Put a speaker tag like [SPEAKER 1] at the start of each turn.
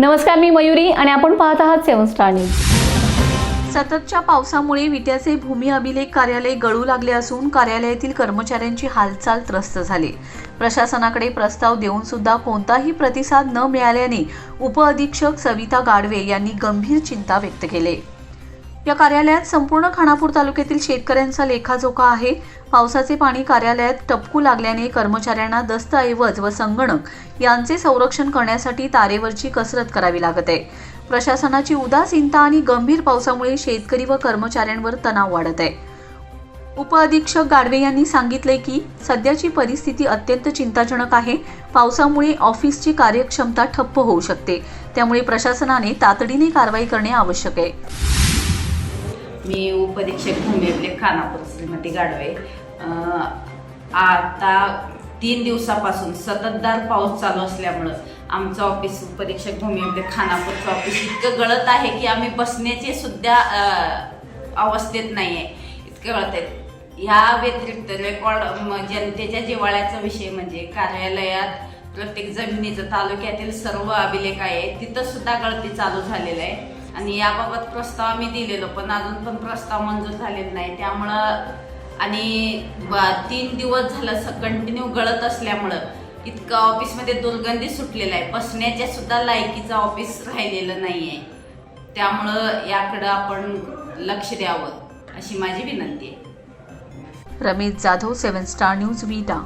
[SPEAKER 1] नमस्कार मी मयुरी आणि आपण पाहत आहात सेवन स्टार न्यूज.
[SPEAKER 2] सततच्या पावसामुळे विट्याचे भूमी अभिलेख कार्यालय गळू लागले असून कार्यालयातील कर्मचाऱ्यांची हालचाल त्रस्त झाली. प्रशासनाकडे प्रस्ताव देऊन सुद्धा कोणताही प्रतिसाद न मिळाल्याने उपअधीक्षक सविता गाडवे यांनी गंभीर चिंता व्यक्त केली. या कार्यालयात संपूर्ण खानापूर तालुक्यातील शेतकऱ्यांचा लेखाजोखा आहे. पावसाचे पाणी कार्यालयात टपकू लागल्याने कर्मचाऱ्यांना दस्तऐवज व संगणक यांचे संरक्षण करण्यासाठी तारेवरची कसरत करावी लागत. आहे प्रशासनाची उदासीनता आणि गंभीर पावसामुळे शेतकरी व कर्मचाऱ्यांवर तणाव वाढत आहे. उपअधीक्षक गाडवे यांनी सांगितले की सध्याची परिस्थिती अत्यंत चिंताजनक आहे. पावसामुळे ऑफिसची कार्यक्षमता ठप्प होऊ शकते. त्यामुळे प्रशासनाने तातडीने कारवाई करणे आवश्यक आहे.
[SPEAKER 3] मी उपरीक्षक भूमी खानापूर श्रीमती गाडवे आता तीन दिवसापासून सततधार पाऊस चालू असल्यामुळं आमचं ऑफिस उपरीक्षक भूमी खानापूरचं ऑफिस इतकं गळत आहे की आम्ही बसण्याचे सुद्धा अवस्थेत नाही आहे इतकं गळत आहे. ह्या व्यतिरिक्त रेकॉर्ड म, जनतेच्या जिव्हाळ्याचा विषय म्हणजे कार्यालयात प्रत्येक जमिनीचं तालुक्यातील सर्व अभिलेख आहे. तिथं सुद्धा गळती चालू झालेलं आहे. आणि याबाबत प्रस्ताव आम्ही दिलेलो पण अजून पण प्रस्ताव मंजूर झालेला नाही. त्यामुळं आणि तीन दिवस झालं कंटिन्यू गळत असल्यामुळं इतकं ऑफिसमध्ये दुर्गंधी सुटलेला आहे. बसण्याच्या सुद्धा लायकीचं ऑफिस राहिलेलं नाही आहे त्यामुळं याकडं आपण लक्ष द्यावं अशी माझी विनंती आहे.
[SPEAKER 2] Ramesh Jadhav seven star news Vita.